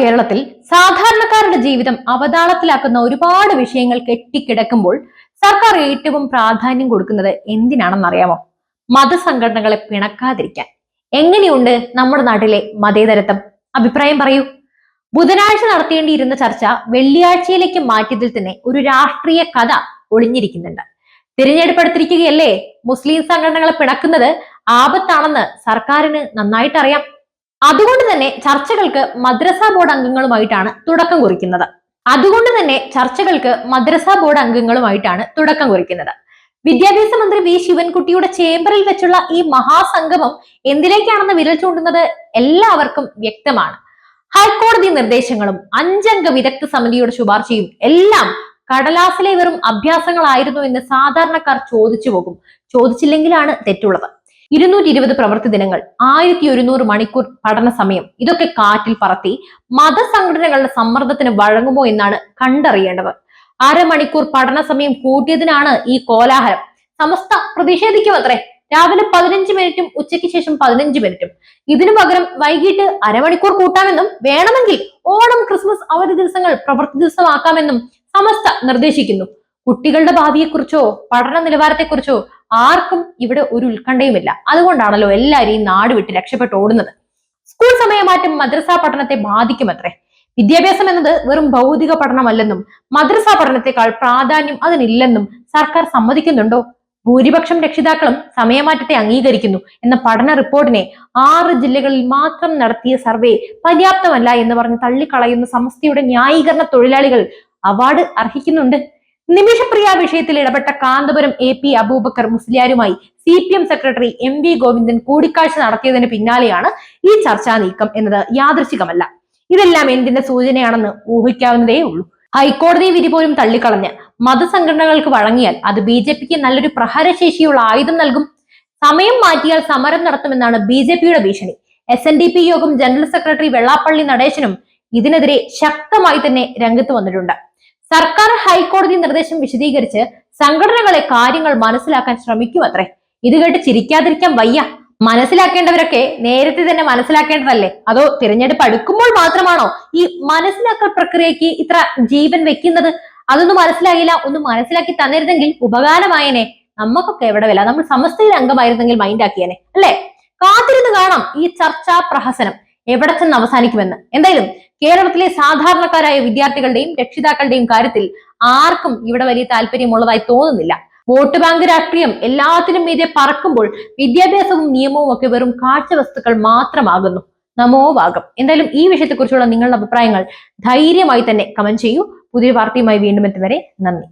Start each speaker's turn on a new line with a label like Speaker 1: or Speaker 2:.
Speaker 1: കേരളത്തിൽ സാധാരണക്കാരുടെ ജീവിതം അവതാളത്തിലാക്കുന്ന ഒരുപാട് വിഷയങ്ങൾ കെട്ടിക്കിടക്കുമ്പോൾ സർക്കാർ ഏറ്റവും പ്രാധാന്യം കൊടുക്കുന്നത് എന്തിനാണെന്നറിയാമോ? മതസംഘടനകളെ പിണക്കാതിരിക്കാൻ. എങ്ങനെയുണ്ട് നമ്മുടെ നാട്ടിലെ മതേതരത്വം? അഭിപ്രായം പറയൂ. ബുധനാഴ്ച നടത്തേണ്ടിയിരുന്ന ചർച്ച വെള്ളിയാഴ്ചയിലേക്ക് മാറ്റിയതിൽ തന്നെ ഒരു രാഷ്ട്രീയ കഥ ഒളിഞ്ഞിരിക്കുന്നുണ്ട്. തിരഞ്ഞെടുപ്പെടുത്തിരിക്കുകയല്ലേ? മുസ്ലിം സംഘടനകളെ പിണക്കുന്നത് ആപത്താണെന്ന് സർക്കാരിന് നന്നായിട്ട് അറിയാം അതുകൊണ്ട് തന്നെ ചർച്ചകൾക്ക് മദ്രസ ബോർഡ് അംഗങ്ങളുമായിട്ടാണ് തുടക്കം കുറിക്കുന്നത്. അതുകൊണ്ട് തന്നെ ചർച്ചകൾക്ക് മദ്രസ ബോർഡ് അംഗങ്ങളുമായിട്ടാണ് തുടക്കം കുറിക്കുന്നത്. വിദ്യാഭ്യാസ മന്ത്രി വി. ശിവൻകുട്ടിയുടെ ചേംബറിൽ വെച്ചുള്ള ഈ മഹാസംഗമം എന്തിലേക്കാണെന്ന് വിരൽ ചൂണ്ടുന്നത് എല്ലാവർക്കും വ്യക്തമാണ്. ഹൈക്കോടതി നിർദ്ദേശങ്ങളും അഞ്ചംഗ വിദഗ്ധ സമിതിയുടെ ശുപാർശയും എല്ലാം കടലാസിലെ വെറും അഭ്യാസങ്ങളായിരുന്നു എന്ന് സാധാരണക്കാർ ചോദിച്ചു പോകും. ചോദിച്ചില്ലെങ്കിലാണ് തെറ്റുള്ളത്. ഇരുന്നൂറ്റി ഇരുപത് പ്രവൃത്തി ദിനങ്ങൾ ആയിരത്തി ഒരുന്നൂറ് മണിക്കൂർ പഠന സമയം ഇതൊക്കെ കാറ്റിൽ പറത്തി മതസംഘടനകളുടെ സമ്മർദ്ദത്തിന് വഴങ്ങുമോ എന്നാണ് കണ്ടറിയേണ്ടത്. അരമണിക്കൂർ പഠന സമയം കൂട്ടിയതിനാണ് ഈ കോലാഹലം. സമസ്ത പ്രതിഷേധിക്കുമത്രേ. രാവിലെ പതിനഞ്ച് മിനിറ്റും ഉച്ചയ്ക്ക് ശേഷം പതിനഞ്ച് മിനിറ്റും. ഇതിനു പകരം വൈകിട്ട് അരമണിക്കൂർ കൂട്ടാമെന്നും വേണമെങ്കിൽ ഓണം ക്രിസ്മസ് അവധി ദിവസങ്ങൾ പ്രവൃത്തി ദിവസമാക്കാമെന്നും സമസ്ത നിർദ്ദേശിക്കുന്നു. കുട്ടികളുടെ ഭാവിയെക്കുറിച്ചോ പഠന നിലവാരത്തെക്കുറിച്ചോ ആർക്കും ഇവിടെ ഒരു ഉത്കണ്ഠയുമില്ല. അതുകൊണ്ടാണല്ലോ എല്ലാവരും ഈ നാട് വിട്ട് രക്ഷപ്പെട്ട് ഓടുന്നത്. സ്കൂൾ സമയമാറ്റം മദ്രസ പഠനത്തെ ബാധിക്കുമത്രേ. വിദ്യാഭ്യാസം എന്നത് വെറും ഭൗതിക പഠനമല്ലെന്നും മദ്രസ പഠനത്തെക്കാൾ പ്രാധാന്യം അതിനില്ലെന്നും സർക്കാർ സമ്മതിക്കുന്നുണ്ടോ? ഭൂരിപക്ഷം രക്ഷിതാക്കളും സമയമാറ്റത്തെ അംഗീകരിക്കുന്നു എന്ന പഠന റിപ്പോർട്ടിനെ ആറ് ജില്ലകളിൽ മാത്രം നടത്തിയ സർവേ പര്യാപ്തമല്ല എന്ന് പറഞ്ഞ് തള്ളിക്കളയുന്ന സമസ്തയുടെ ന്യായീകരണ തൊഴിലാളികൾ അവാർഡ് അർഹിക്കുന്നുണ്ട്. നിമിഷപ്രിയ വിഷയത്തിൽ ഇടപെട്ട Kanthapuram A P Abubakar മുസ്ലിയാരുമായി C P M secretary M V Govindan കൂടിക്കാഴ്ച നടത്തിയതിന് പിന്നാലെയാണ് ഈ ചർച്ചാ നീക്കം എന്നത് യാദൃശികമല്ല ഇതെല്ലാം എന്തിന്റെ സൂചനയാണെന്ന് ഊഹിക്കാവുന്നതേ ഉള്ളൂ. ഹൈക്കോടതി വിധി പോലും തള്ളിക്കളഞ്ഞ് മതസംഘടനകൾക്ക് വഴങ്ങിയാൽ അത് ബി ജെ പിക്ക് നല്ലൊരു പ്രഹരശേഷിയുള്ള ആയുധം നൽകും. സമയം മാറ്റിയാൽ സമരം നടത്തുമെന്നാണ് ബി ജെ പിയുടെ ഭീഷണി. എസ് എൻ ഡി പി യോഗം ജനറൽ സെക്രട്ടറി വെള്ളാപ്പള്ളി നടേശനും ഇതിനെതിരെ ശക്തമായി തന്നെ രംഗത്ത് വന്നിട്ടുണ്ട്. സർക്കാർ ഹൈക്കോടതി നിർദ്ദേശം വിശദീകരിച്ച് സംഘടനകളെ കാര്യങ്ങൾ മനസ്സിലാക്കാൻ ശ്രമിക്കും അത്രേ ഇത് കേട്ട് ചിരിക്കാതിരിക്കാൻ വയ്യ. മനസ്സിലാക്കേണ്ടവരൊക്കെ നേരത്തെ തന്നെ മനസ്സിലാക്കേണ്ടതല്ലേ? അതോ തിരഞ്ഞെടുപ്പ് അടുക്കുമ്പോൾ മാത്രമാണോ ഈ മനസ്സിലാക്കൽ പ്രക്രിയക്ക് ഇത്ര ജീവൻ വെക്കുന്നത്? അതൊന്നും മനസ്സിലായില്ല ഒന്ന് മനസ്സിലാക്കി തന്നിരുന്നെങ്കിൽ ഉപകാരമായേനെ. നമുക്കൊക്കെ എവിടെ വില? നമ്മൾ സമസ്തയിൽ അംഗമായിരുന്നെങ്കിൽ മൈൻഡ് ആക്കിയേനെ അല്ലേ? കാത്തിരുന്ന് കാണാം ഈ ചർച്ചാ പ്രഹസനം എവിടെ ചെന്ന് അവസാനിക്കുമെന്ന്. എന്തായാലും കേരളത്തിലെ സാധാരണക്കാരായ വിദ്യാർത്ഥികളുടെയും രക്ഷിതാക്കളുടെയും കാര്യത്തിൽ ആർക്കും ഇവിടെ വലിയ താല്പര്യമുള്ളതായി തോന്നുന്നില്ല. വോട്ട് ബാങ്ക് രാഷ്ട്രീയം എല്ലാത്തിനും മീതെ പറക്കുമ്പോൾ വിദ്യാഭ്യാസവും നിയമവും ഒക്കെ വെറും കാഴ്ചവസ്തുക്കൾ മാത്രമാകുന്നു. നമോ ഭാഗം എന്തായാലും ഈ വിഷയത്തെക്കുറിച്ചുള്ള നിങ്ങളുടെ അഭിപ്രായങ്ങൾ ധൈര്യമായി തന്നെ കമന്റ് ചെയ്യൂ. പുതിയ വാർത്തയുമായി വീണ്ടും എത്തും നന്ദി.